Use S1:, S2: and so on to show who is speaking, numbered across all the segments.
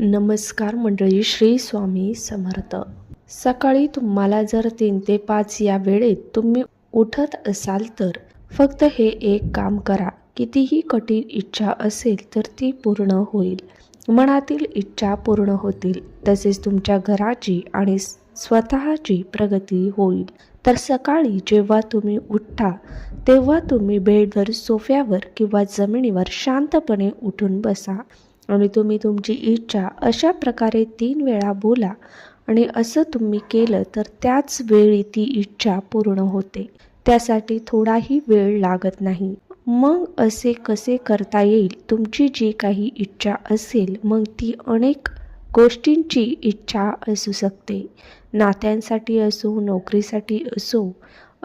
S1: नमस्कार मंडळी श्री स्वामी समर्थ. सकाळी तुम्हाला जर तीन ते पाच या वेळेत तुम्ही उठत असाल तर फक्त हे एक काम करा. कितीही कठीण इच्छा असेल तर ती पूर्ण होईल. मनातील इच्छा पूर्ण होतील. तसेच तुमच्या घराची आणि स्वतःची प्रगती होईल. तर सकाळी जेव्हा तुम्ही उठता तेव्हा तुम्ही बेडवर सोफ्यावर किंवा जमिनीवर शांतपणे उठून बसा. आणि तुम्ही तुमची इच्छा अशा प्रकारे तीन वेळा बोला. आणि असं तुम्ही केलं तर त्याच वेळी ती इच्छा पूर्ण होते. त्यासाठी थोडाही वेळ लागत नाही. मग असे कसे करता येईल? तुमची जी काही इच्छा असेल मग ती अनेक गोष्टींची इच्छा असू शकते. नात्यांसाठी असो नोकरीसाठी असो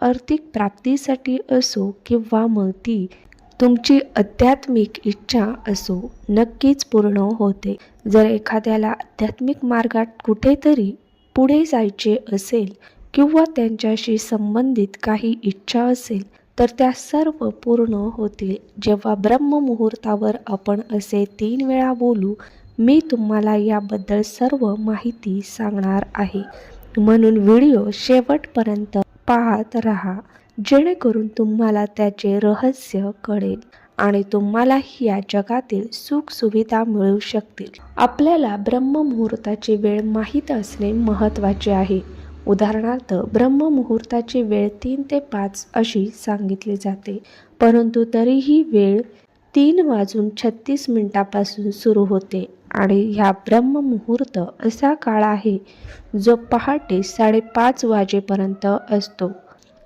S1: आर्थिक प्राप्तीसाठी असो किंवा मग ती तुमची आध्यात्मिक इच्छा असो नक्कीच पूर्ण होते. जर एखाद्याला आध्यात्मिक मार्गात कुठेतरी पुढे जायचे असेल किंवा त्यांच्याशी संबंधित काही इच्छा असेल तर त्या सर्व पूर्ण होतील. जेव्हा ब्रह्ममुहूर्तावर आपण असे तीन वेळा बोलू मी तुम्हाला याबद्दल सर्व माहिती सांगणार आहे. म्हणून व्हिडिओ शेवटपर्यंत पाहत राहा. जेणेकरून तुम्हाला त्याचे रहस्य कळेल आणि तुम्हालाही या जगातील सुख सुविधा मिळू शकतील. आपल्याला ब्रह्ममुहूर्ताची वेळ माहीत असणे महत्त्वाचे आहे. उदाहरणार्थ ब्रह्ममुहूर्ताची वेळ तीन ते पाच अशी सांगितली जाते. परंतु तरीही वेळ तीन वाजून छत्तीस मिनिटापासून सुरू होते आणि ह्या ब्रह्ममुहूर्त असा काळ आहे जो पहाटे साडेपाच वाजेपर्यंत असतो.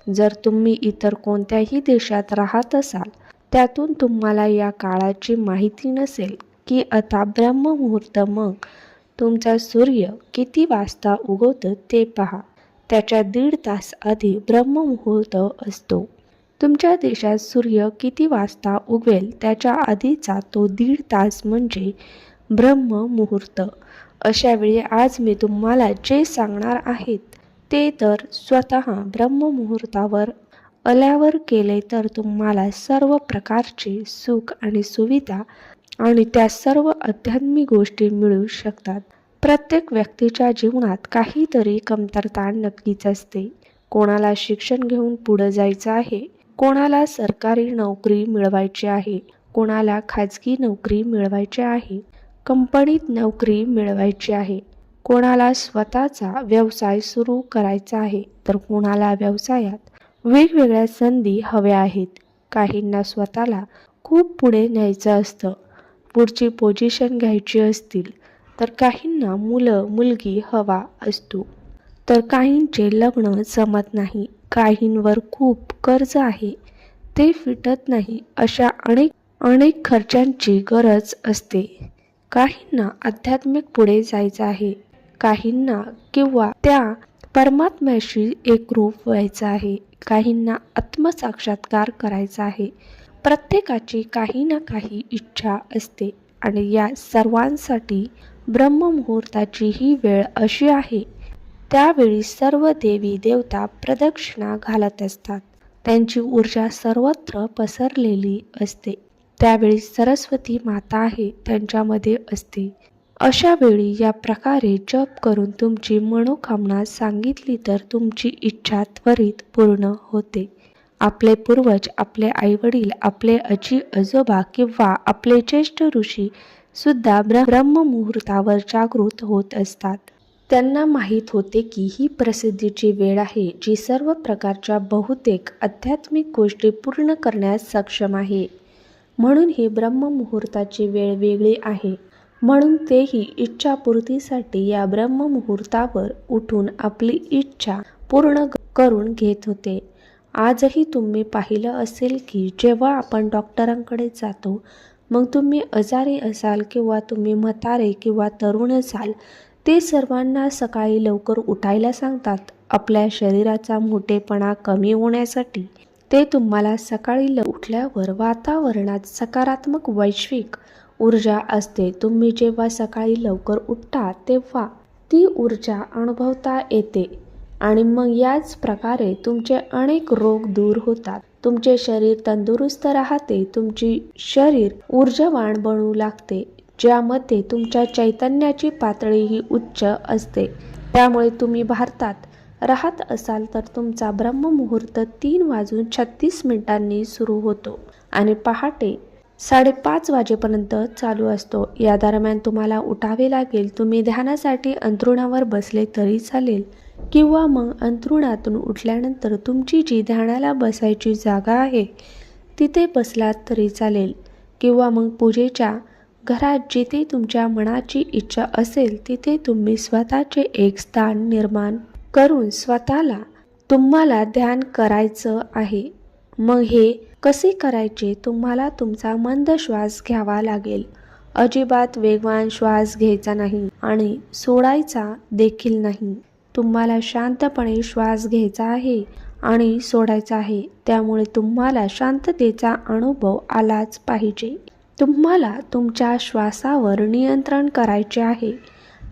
S1: जर तुम्ही इतर कोणत्याही देशात राहत असाल त्यातून तुम्हाला या काळाची माहिती नसेल की आता ब्रह्ममुहूर्त मग तुमचा सूर्य किती वाजता उगवतं ते पहा. त्याच्या दीड तास आधी ब्रह्ममुहूर्त असतो. तुमच्या देशात सूर्य किती वाजता उगवेल त्याच्या आधीचा तो दीड तास म्हणजे ब्रह्ममुहूर्त. अशावेळी आज मी तुम्हाला जे सांगणार आहेत ते तर स्वतः ब्रह्ममुहूर्तावर आल्यावर केले तर तुम्हाला सर्व प्रकारचे सुख आणि सुविधा आणि त्या सर्व आध्यात्मिक गोष्टी मिळू शकतात. प्रत्येक व्यक्तीच्या जीवनात काहीतरी कमतरता नक्कीच असते. कोणाला शिक्षण घेऊन पुढे जायचं आहे कोणाला सरकारी नोकरी मिळवायची आहे कोणाला खाजगी नोकरी मिळवायची आहे कंपनीत नोकरी मिळवायची आहे. कोणाला स्वतःचा व्यवसाय सुरू करायचा आहे तर कोणाला व्यवसायात वेगवेगळ्या संधी हव्या आहेत. काहींना स्वतःला खूप पुढे न्यायचं असतं. पुढची पोझिशन घ्यायची असतील तर काहींना मुलं मुलगी हवा असतो. तर काहींचे लग्न जमत नाही काहींवर खूप कर्ज आहे ते फिटत नाही अशा अनेक अनेक खर्चांची गरज असते. काहींना आध्यात्मिक पुढे जायचं आहे. काहींना किंवा त्या परमात्म्याशी एकरूप व्हायचं आहे. काहींना आत्मसाक्षात्कार करायचा आहे. प्रत्येकाची काही ना काही इच्छा असते आणि या सर्वांसाठी ब्रह्ममुहूर्ताची ही वेळ अशी आहे. त्यावेळी सर्व देवी देवता प्रदक्षिणा घालत असतात. त्यांची ऊर्जा सर्वत्र पसरलेली असते. त्यावेळी सरस्वती माता आहे त्यांच्यामध्ये असते. अशा वेळी या प्रकारे जप करून तुमची मनोकामना सांगितली तर तुमची इच्छा त्वरित पूर्ण होते. आपले पूर्वज आपले आईवडील आपले आजी आजोबा किंवा आपले ज्येष्ठ ऋषी सुद्धा ब्र ब्रह्ममुहूर्तावर जागृत होत असतात. त्यांना माहीत होते की ही प्रसिद्धीची वेळ आहे जी सर्व प्रकारच्या बहुतेक आध्यात्मिक गोष्टी पूर्ण करण्यास सक्षम आहे. म्हणून ही ब्रह्ममुहूर्ताची वेळ वेगळी आहे. म्हणून तेही इच्छापूर्तीसाठी या ब्रह्ममुहूर्तावर उठून आपली इच्छा पूर्ण करून घेत होते. आजही तुम्ही पाहिलं असेल की जेव्हा आपण डॉक्टरांकडे जातो मग तुम्ही आजारी असाल किंवा तुम्ही म्हातारे किंवा तरुण असाल ते सर्वांना सकाळी लवकर उठायला सांगतात. आपल्या शरीराचा मोठेपणा कमी होण्यासाठी ते तुम्हाला सकाळी उठल्यावर वातावरणात सकारात्मक वैश्विक ऊर्जा असते. तुम्ही जेव्हा सकाळी लवकर उठता तेव्हा ती ऊर्जा अनुभवता येते आणि मग याच प्रकारे तुमचे अनेक रोग दूर होतात. तुमचे शरीर तंदुरुस्त राहते तुमची शरीर ऊर्जावान बनू लागते ज्यामध्ये तुमच्या चैतन्याची पातळी ही उच्च असते. त्यामुळे तुम्ही भारतात राहत असाल तर तुमचा ब्रह्ममुहूर्त तीन वाजून छत्तीस मिनिटांनी सुरू होतो. आणि पहाटे साडेपाच वाजेपर्यंत चालू असतो. या दरम्यान तुम्हाला उठावे लागेल. तुम्ही ध्यानासाठी अंथरुणावर बसले तरी चालेल. किंवा मग अंथरुणातून उठल्यानंतर तुमची जी ध्यानाला बसायची जागा आहे तिथे बसलात तरी चालेल. किंवा मग पूजेच्या घरात जिथे तुमच्या मनाची इच्छा असेल तिथे तुम्ही स्वतःचे एक स्थान निर्माण करून स्वतःला तुम्हाला ध्यान करायचं आहे. मग हे कसे करायचे तुम्हाला तुमचा मंद श्वास घ्यावा लागेल. अजिबात वेगवान श्वास घ्यायचा नाही आणि सोडायचा देखील नाही. तुम्हाला शांतपणे श्वास घ्यायचा आहे आणि सोडायचा आहे त्यामुळे तुम्हाला शांततेचा अनुभव आलाच पाहिजे. तुम्हाला तुमच्या श्वासावर नियंत्रण करायचे आहे.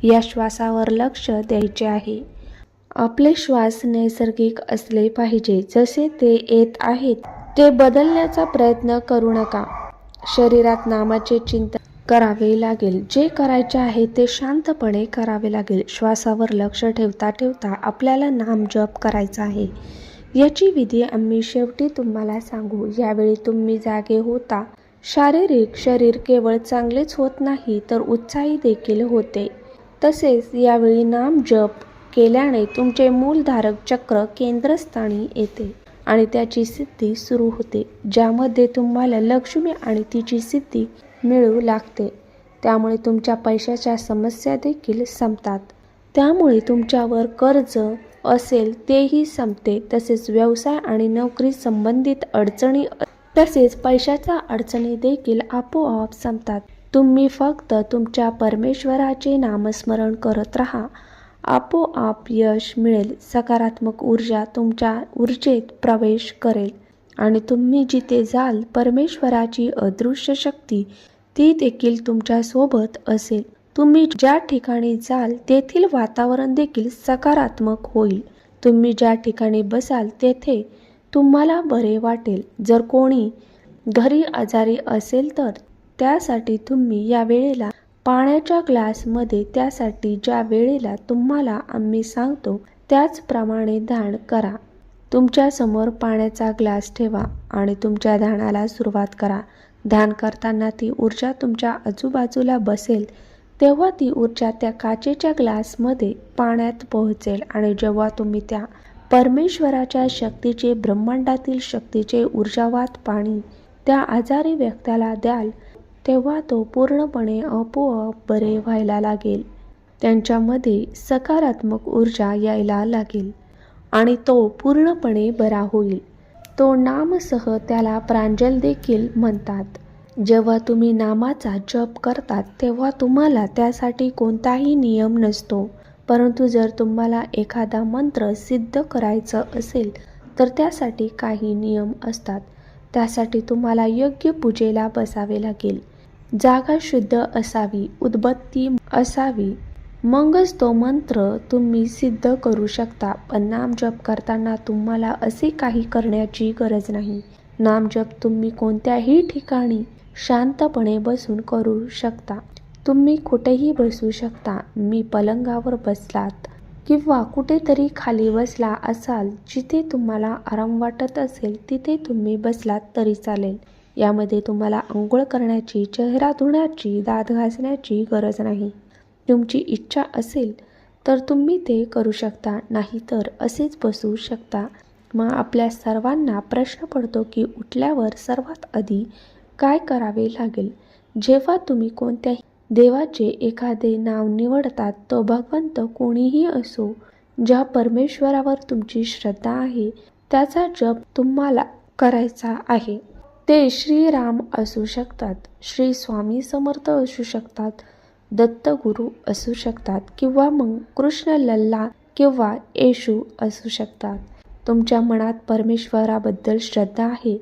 S1: या श्वासावर लक्ष द्यायचे आहे. आपले श्वास नैसर्गिक असले पाहिजे जसे ते येत आहेत. ते बदलण्याचा प्रयत्न करू नका. शरीरात नामाचे चिंतन करावे लागेल. जे करायचे आहे ते शांतपणे करावे लागेल. श्वासावर लक्ष ठेवता ठेवता आपल्याला नाम जप करायचा आहे. याची विधी आम्ही शेवटी तुम्हाला सांगू. यावेळी तुम्ही जागे होता. शारीरिक शरीर केवळ चांगलेच होत नाही तर उत्साही देखील होते. तसेच यावेळी नाम जप केल्याने तुमचे मूलधारक चक्र केंद्रस्थानी येते. आणि त्याची सिद्धी सुरू होते ज्यामध्ये तुम्हाला लक्ष्मी आणि तिची सिद्धी मिळू लागते. त्यामुळे तुमच्या पैशाच्या समस्या देखील संपतात. त्यामुळे तुमच्यावर कर्ज असेल तेही संपते. तसेच व्यवसाय आणि नोकरी संबंधित अडचणी तसेच पैशाच्या अडचणी देखील आपोआप संपतात. तुम्ही फक्त तुमच्या परमेश्वराचे नामस्मरण करत राहा. आपोआप यश मिळेल. सकारात्मक ऊर्जा तुमच्या ऊर्जेत प्रवेश करेल. आणि तुम्ही जिथे जाल परमेश्वराची अदृश्य शक्ती ती देखील तुमच्यासोबत असेल. तुम्ही ज्या ठिकाणी जाल तेथील वातावरण देखील सकारात्मक होईल. तुम्ही ज्या ठिकाणी बसाल तेथे तुम्हाला बरे वाटेल. जर कोणी घरी आजारी असेल तर त्यासाठी तुम्ही या वेळेला पाण्याच्या ग्लासमध्ये त्यासाठी ज्या वेळेला तुम्हाला आम्ही सांगतो त्याचप्रमाणे ध्यान करा. तुमच्यासमोर पाण्याचा ग्लास ठेवा आणि तुमच्या ध्यानाला सुरुवात करा. ध्यान करताना ती ऊर्जा तुमच्या आजूबाजूला बसेल. तेव्हा ती ऊर्जा त्या काचेच्या ग्लासमध्ये पाण्यात पोहोचेल आणि जेव्हा तुम्ही त्या परमेश्वराच्या शक्तीचे ब्रह्मांडातील शक्तीचे ऊर्जावात पाणी त्या आजारी व्यक्त्याला द्याल तेव्हा तो पूर्णपणे आपोआप बरे व्हायला लागेल. त्यांच्यामध्ये सकारात्मक ऊर्जा यायला लागेल आणि तो पूर्णपणे बरा होईल. तो नामसह त्याला प्रांजल देखील म्हणतात. जेव्हा तुम्ही नामाचा जप करतात तेव्हा तुम्हाला त्यासाठी कोणताही नियम नसतो. परंतु जर तुम्हाला एखादा मंत्र सिद्ध करायचं असेल तर त्यासाठी काही नियम असतात. त्यासाठी तुम्हाला योग्य पूजेला बसावे लागेल. जागा शुद्ध असावी उदबत्ती असावी. मगच तो मंत्र तुम्ही सिद्ध करू शकता पण नामजप करताना तुम्हाला असे काही करण्याची गरज नाही. नामजप तुम्ही कोणत्याही ठिकाणी शांतपणे बसून करू शकता. तुम्ही कुठेही बसू शकता मी पलंगावर बसलात किंवा कुठेतरी खाली बसला असाल जिथे तुम्हाला आराम वाटत असेल तिथे तुम्ही बसलात तरी चालेल. यामध्ये तुम्हाला आंघोळ करण्याची चेहरा धुण्याची दात घासण्याची गरज नाही. तुमची इच्छा असेल तर तुम्ही ते करू शकता नाही तर असेच बसू शकता. मग आपल्या सर्वांना प्रश्न पडतो की उठल्यावर सर्वात आधी काय करावे लागेल? जेव्हा तुम्ही कोणत्याही देवाचे एखादे नाव निवडतात तो भगवंत कोणीही असो ज्या परमेश्वरावर तुमची श्रद्धा आहे त्याचा जप तुम्हाला करायचा आहे. ते श्रीराम असू शकतात श्री स्वामी समर्थ असू शकतात दत्तगुरू असू शकतात किंवा मग कृष्ण लल्ला किंवा येशू असू शकतात. तुमच्या मनात परमेश्वराबद्दल श्रद्धा आहे.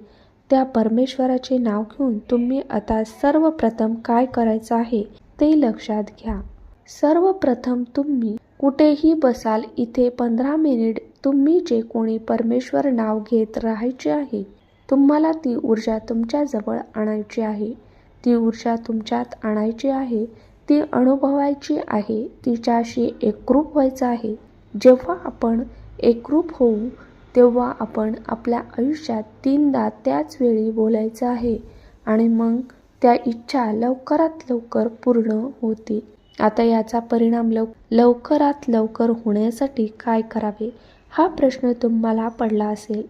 S1: त्या परमेश्वराचे नाव घेऊन तुम्ही आता सर्वप्रथम काय करायचं आहे ते लक्षात घ्या. सर्वप्रथम तुम्ही कुठेही बसाल इथे पंधरा मिनिट तुम्ही जे कोणी परमेश्वर नाव घेत राहायचे आहे तुम्हाला ती ऊर्जा तुमच्याजवळ आणायची आहे. ती ऊर्जा तुमच्यात आणायची आहे. ती अनुभवायची आहे. तिच्याशी एकरूप व्हायचं आहे. जेव्हा आपण एकरूप होऊ तेव्हा आपण आपल्या आयुष्यात तीनदा त्याच वेळी बोलायचं आहे आणि मग त्या इच्छा लवकरात लवकर पूर्ण होतील आता याचा परिणाम लव लवकरात लवकर होण्यासाठी काय करावे? हा प्रश्न तुम्हाला पडला असेल.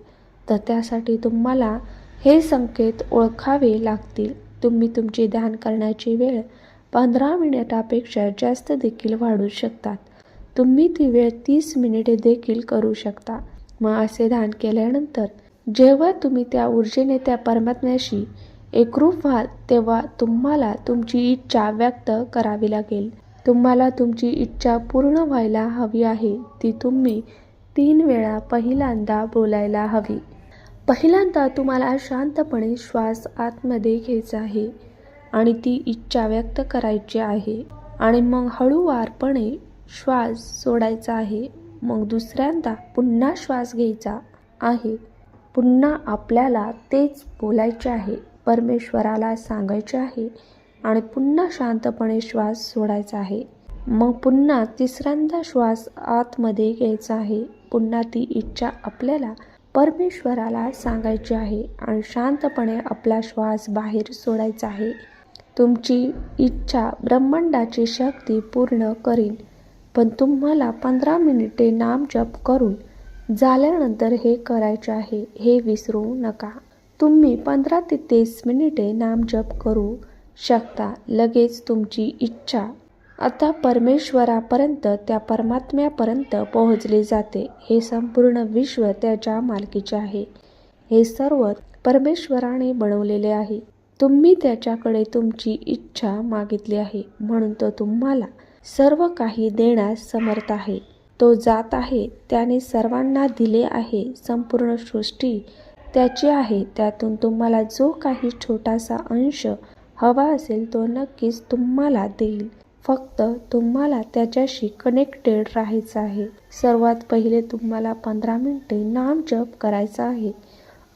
S1: तर त्यासाठी तुम्हाला हे संकेत ओळखावे लागतील. तुम्ही तुमची ध्यान करण्याची वेळ पंधरा मिनिटापेक्षा जास्त देखील वाढू शकतात. तुम्ही ती वेळ तीस मिनिटे देखील करू शकता. मग असे ध्यान केल्यानंतर जेव्हा तुम्ही त्या ऊर्जेने त्या परमात्म्याशी एकरूप व्हाल तेव्हा तुम्हाला तुमची इच्छा व्यक्त करावी लागेल. तुम्हाला तुमची इच्छा पूर्ण व्हायला हवी आहे. ती तुम्ही तीन वेळा पहिल्यांदा बोलायला हवी. पहिल्यांदा तुम्हाला शांतपणे श्वास आतमध्ये घ्यायचा आहे आणि ती इच्छा व्यक्त करायची आहे. आणि मग हळूवारपणे श्वास सोडायचा आहे. मग दुसऱ्यांदा पुन्हा श्वास घ्यायचा आहे. पुन्हा आपल्याला तेच बोलायचे आहे. परमेश्वराला सांगायचे आहे. आणि पुन्हा शांतपणे श्वास सोडायचा आहे. मग पुन्हा तिसऱ्यांदा श्वास आतमध्ये घ्यायचा आहे. पुन्हा ती इच्छा आपल्याला परमेश्वराला सांगायचे आहे आणि शांतपणे आपला श्वास बाहेर सोडायचा आहे. तुमची इच्छा ब्रह्मांडाची शक्ती पूर्ण करीन पण तुम्हाला पंधरा मिनिटे नामजप करून झाल्यानंतर हे करायचे आहे हे विसरू नका. तुम्ही पंधरा ते तीस मिनिटे नामजप करू शकता. लगेच तुमची इच्छा आता परमेश्वरापर्यंत त्या परमात्म्यापर्यंत पोहोचले जाते. हे संपूर्ण विश्व त्याच्या मालकीचे आहे. हे सर्व परमेश्वराने बनवलेले आहे. तुम्ही त्याच्याकडे तुमची इच्छा मागितली आहे. म्हणून तो तुम्हाला सर्व काही देण्यास समर्थ आहे. तो जात आहे त्याने सर्वांना दिले आहे. संपूर्ण सृष्टी त्याची आहे. त्यातून तुम्हाला जो काही छोटासा अंश हवा असेल तो नक्कीच तुम्हाला देईल. फक्त तुम्हाला त्याच्याशी कनेक्टेड राहायचं आहे. सर्वात पहिले तुम्हाला पंधरा मिनिटे नाम जप करायचा आहे.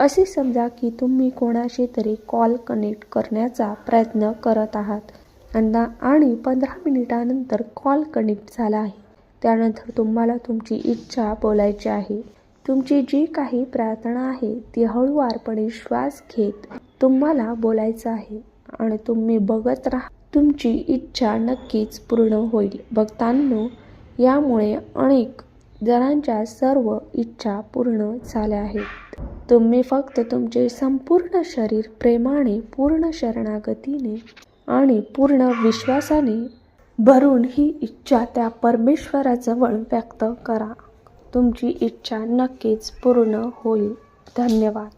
S1: असे समजा की तुम्ही कोणाशी तरी कॉल कनेक्ट करण्याचा प्रयत्न करत आहात. अंदा आणि पंधरा मिनिटानंतर कॉल कनेक्ट झाला आहे. त्यानंतर तुम्हाला तुमची इच्छा बोलायची आहे. तुमची जी काही प्रार्थना आहे ती हळूवारपणे श्वास घेत तुम्हाला बोलायचं आहे. आणि तुम्ही बघत राहा. तुमची इच्छा नक्कीच पूर्ण होईल. भक्तांनो यामुळे अनेक जणांच्या सर्व इच्छा पूर्ण झाल्या आहेत. तुम्ही फक्त तुमचे संपूर्ण शरीर प्रेमाने पूर्ण शरणागतीने आणि पूर्ण विश्वासाने भरून ही इच्छा त्या परमेश्वराजवळ व्यक्त करा. तुमची इच्छा नक्कीच पूर्ण होईल. धन्यवाद.